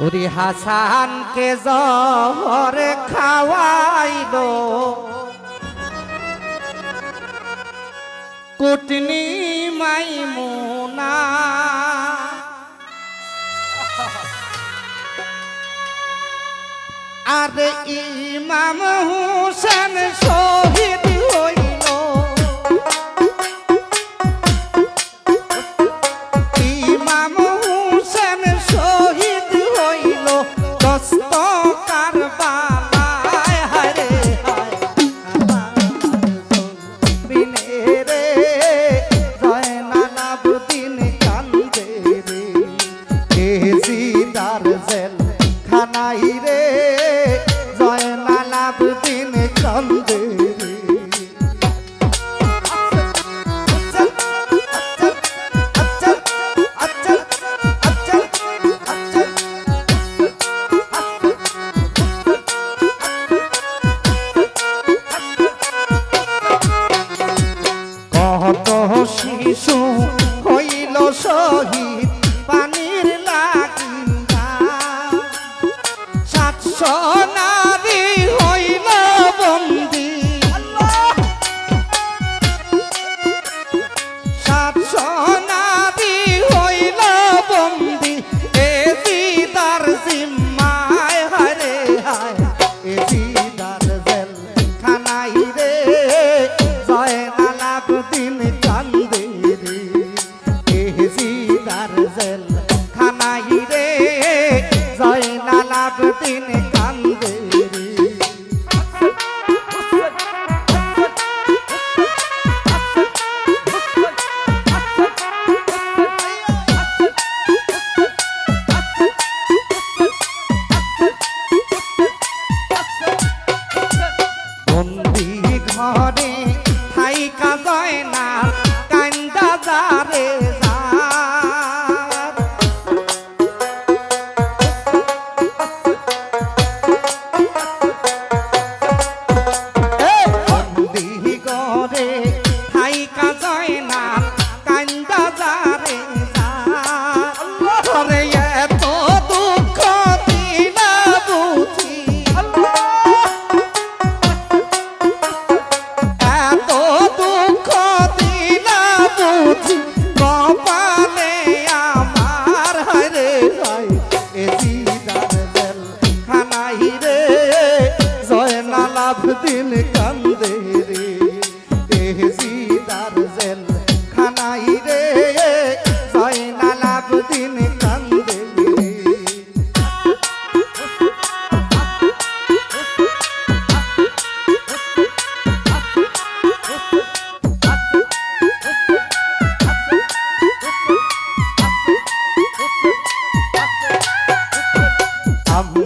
ওরে হাসানকে জহর খাওয়াইল। কুটনি মাই মাইমুনা। আর ইমাম হুসেন শহীদ Sas গয়না কান্দা যারে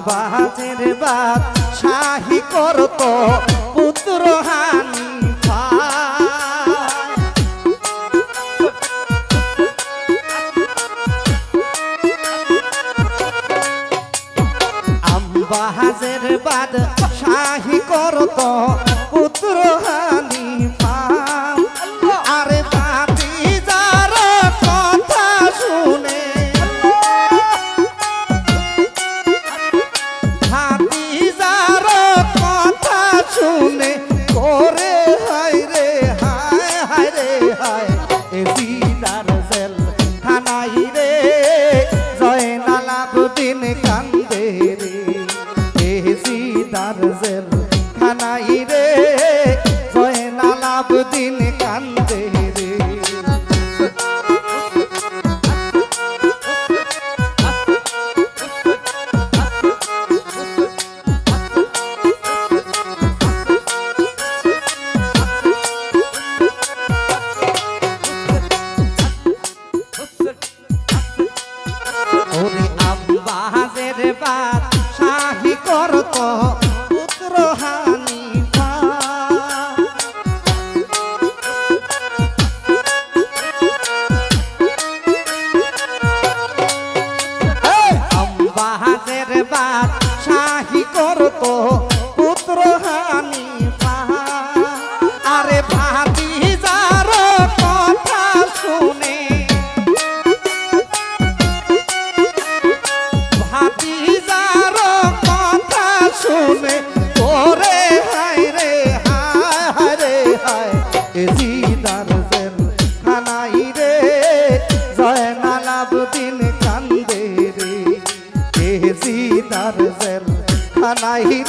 বাজের বাদ শাহি করত পুত্র হানিফা। বাহাজের বাদ শাহী করত পুত্র হানিফা। Reserva I hit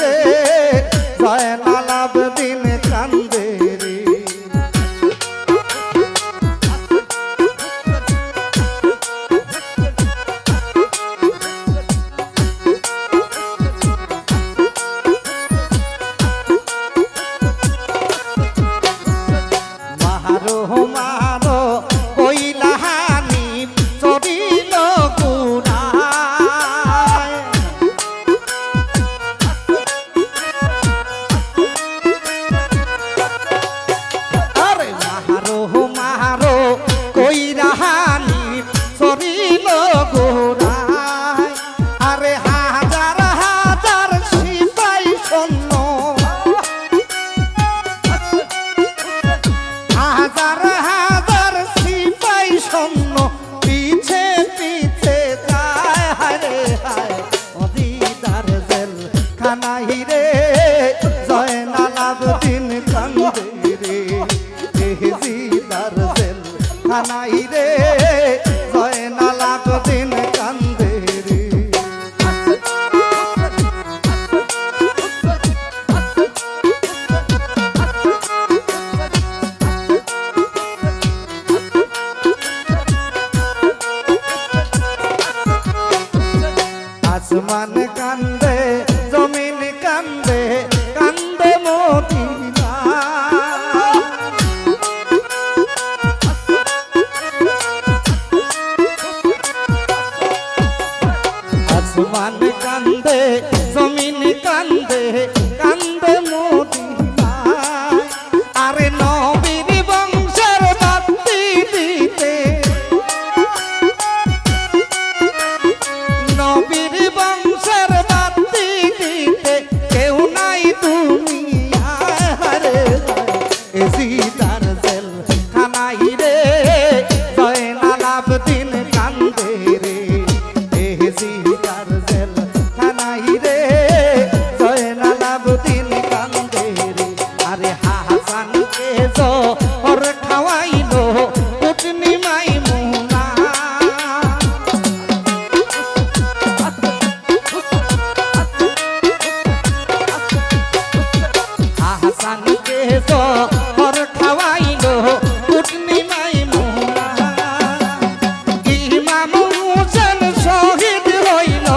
আসমান কান্দে জমিন কান্দে কান্দে মদিনা। আসমান কান্দে জমিন কান্দে কান্দে মদিনা। সানকে সর খাওয়াইল কুটনি মাই মোরা ইমাম হোসেন শহীদ হইল।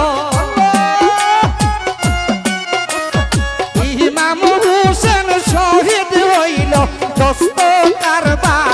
ইমাম হোসেন শহীদ হইল, দস্ত কারবার